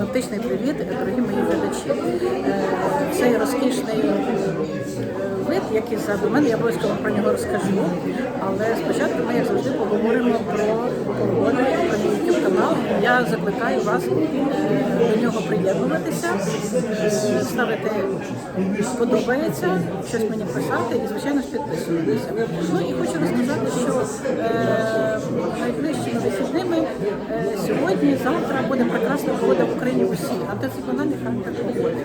Синоптичний привіт, дорогі мої глядачі. Е, Цей розкішний е, вид, який ззаду мене, я обов'язково про нього розкажу. Але спочатку ми, як завжди, поговоримо про погоду про YouTube канал. Я закликаю вас е, до нього приєднуватися, ставити подобається, щось мені писати і, звичайно, підписуватися. Ну і хочу розказати, що е, найближчими вихідними е, сьогодні, завтра буде прекрасна погода в Україні усі. Антициклональний характер погоди.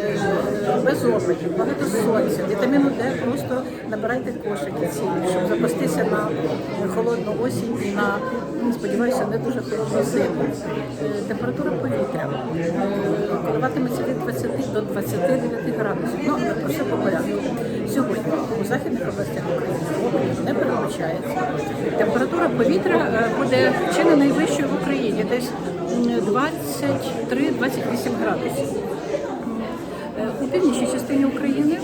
Е, без опадів, багато сонця, вітаміну Д просто набирайте кошики цілі, щоб запастися на холодну осінь і на, сподіваюся, не дуже холодну зиму. Е, Температура повітря е, коливатиметься від 20 до 29 градусів. Ну, але про все по порядку. Сьогодні у західних областях України опадів. Температура повітря е, буде чи не найвищою в Україні, десь 23-28 градусів. Е, У північній частині України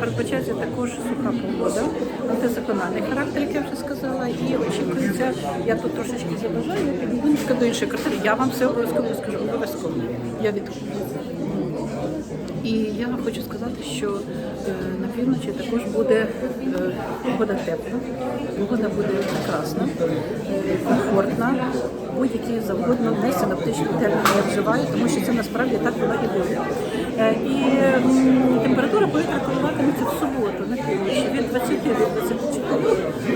передбачається також суха погода, антизакональний характер, як я вже сказала, і очікується, я тут трошечки заважаю, я підійду до іншої картини, я вам все обов'язково скажу, обов'язково. Я від і я хочу сказати, що е, на півночі також буде е, погода тепла, погода буде прекрасна, е, комфортна, будь-які завгодно не синоптичні терміни я вживаю, тому що це насправді так воно і буде. І температура повітря коливатиметься в суботу на півночі від 20 до 24,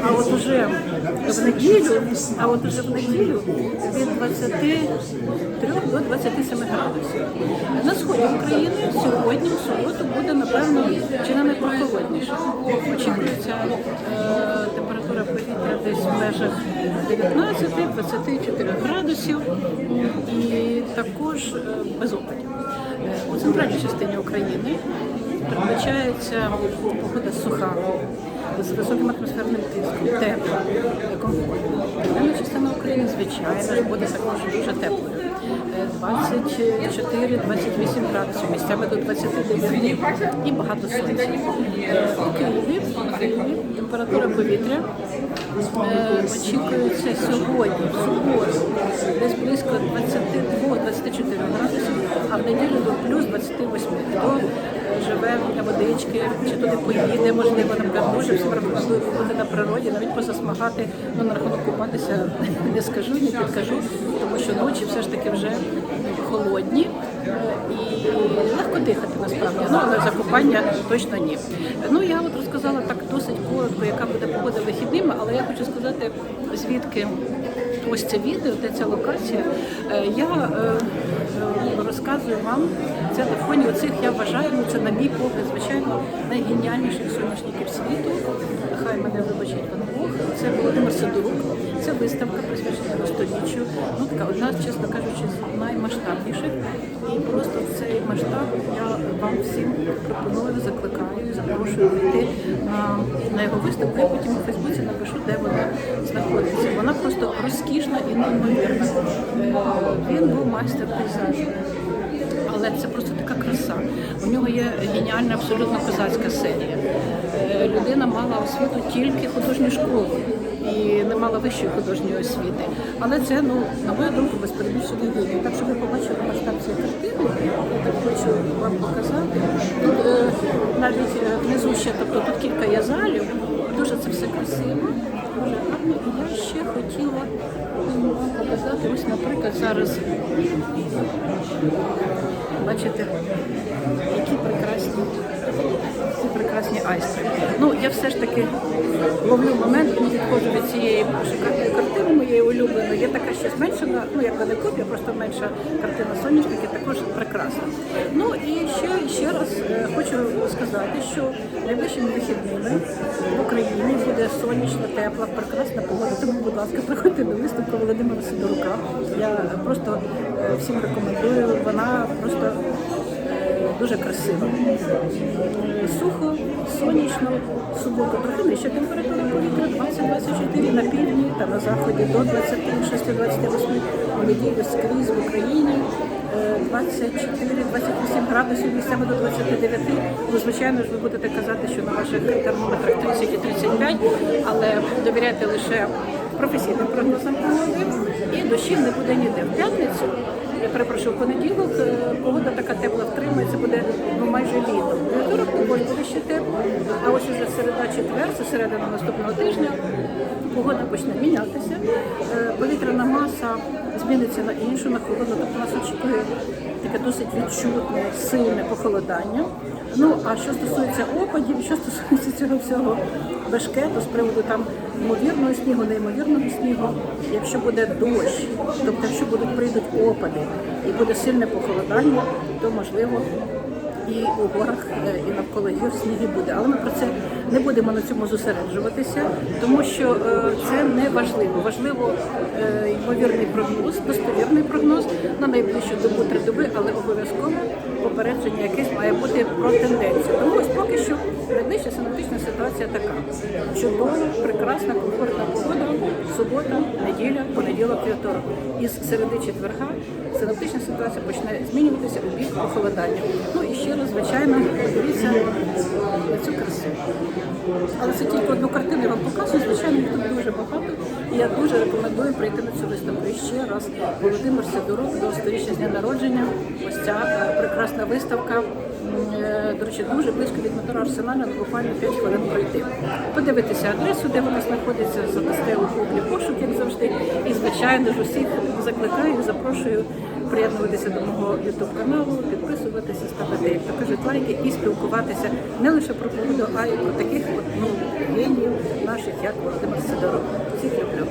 а от уже в неділю, а от уже в неділю від 23 до 27 градусів. На сході України сьогодні, в суботу, буде напевно чи не найпрохолодніше. Очікується е, температура повітря десь в межах 19-24 градусів і також е, без опадів. Е, У центральній частині України передбачається погода суха. З високим атмосферним тиском, тепла, е, комфортно. Південна частина України, звичайно, буде також дуже теплою. Е, 24-28 градусів, місцями до 29 і багато сонця. Е, У у Києві температура повітря е, очікується сьогодні, в суботу, десь близько 22-24 градусів, а в неділю до плюс 28. Хто для водички, чи туди поїде, можливо, наприклад, дуже всім бути на природі, навіть позасмагати, ну на рахунок купатися не скажу, не підкажу, тому що ночі все ж таки вже холодні і легко дихати насправді. Ну але закупання точно ні. Ну я от розказала так досить коротко, яка буде погода вихідними, але я хочу сказати, звідки ось це відео, де ця локація. Е, Я е, е, розказую вам це на фоні оцих, я вважаю, ну це на мій погляд, звичайно, найгеніальніших соняшників світу. Хай мене вибачить Гог. Це Володимир Сидорук. Це виставка. Ну така одна, чесно кажучи, з наймасштабніших. І просто цей масштаб я вам всім пропоную, закликаю, запрошую прийти на, на його виставку. Я потім у Фейсбуці напишу, де вона знаходиться. Вона просто розкішна і неймовірна. Е, Він був майстер пейзажу. Але це просто така краса. У нього є геніальна абсолютно козацька серія. Е, Людина мала освіту тільки художню школу і не мала вищої художньої освіти. Але це, ну, на мою думку, без перебільшення геній. Так що ви побачили масштаб цієї картини, я так хочу вам показати. Тут е, навіть е, внизу ще, тобто тут кілька є залів, дуже це все красиво, дуже гарно. Я ще хотіла вам показати, ось, наприклад, зараз Бачите, які прекрасні, які прекрасні айстри. Ну, я все ж таки ловлю момент, не відходжу від цієї шикарної картини моєї улюбленої. Є така ще зменшена, ну як не копія, просто менша картина соняшники, також прекрасна. Ну і ще, ще раз е, хочу сказати, що найближчими вихідними в Україні буде сонячна, тепла, прекрасна погода. Тому, будь ласка, приходьте на виставку Володимира Сидорука. Я просто е, всім рекомендую. Вона просто дуже красива. Е, Сухо, сонячно, суботу трохи нижча температура повітря 20-24 на півдні та на заході до 26-28 у неділю скрізь в Україні. е, 24-28 градусів місцями до 29. Ну, звичайно ж, ви будете казати, що на ваших термометрах 30 і 35, але довіряйте лише професійним прогнозам погоди і дощів не буде ніде. В п'ятницю я перепрошую, в понеділок е, погода така тепла майже літо. Вівторок буде а ось уже середа четвер, це середина наступного тижня, погода почне мінятися. Е, Повітряна маса зміниться на іншу, на холодну, тобто нас очікує таке досить відчутне, сильне похолодання. Ну а що стосується опадів, що стосується цього всього бешкету з приводу там ймовірного снігу, неймовірного снігу, якщо буде дощ, тобто якщо будуть прийдуть опади і буде сильне похолодання, то можливо і у горах е, і навколо гір сніги буде. Але ми про це не будемо на цьому зосереджуватися, тому що е, це не важливо. Важливо е, ймовірний прогноз, достовірний прогноз на найближчу добу три доби, але обов'язково попередження якесь має бути про тенденцію. Тому ось поки що найближча синоптична ситуація така: чудова, прекрасна, комфортна погода, субота, неділя, понеділок, вівторок. Із середи четверга синоптична ситуація почне змінюватися у бік похолодання. Ну і ще раз, звичайно, подивіться на цю красу. Але це тільки одну картину я вам показую. Звичайно, їх тут дуже багато. І я дуже рекомендую прийти на цю виставку. І ще раз Володимир Сидорук до сторіччя з дня народження. Ось ця е, прекрасна виставка. Е, До речі, дуже близько від метро Арсенальна, ну, буквально 5 хвилин пройти. Подивитися адресу, де вона знаходиться, задасте у гуглі пошук, як завжди. І, звичайно ж, усіх закликаю, запрошую приєднуватися до мого ютуб каналу, підписуватися, ставити, як то кажуть, лайки і спілкуватися не лише про погоду, а й про таких от, ну, наших, як Володимир Сидоров. Всіх люблю.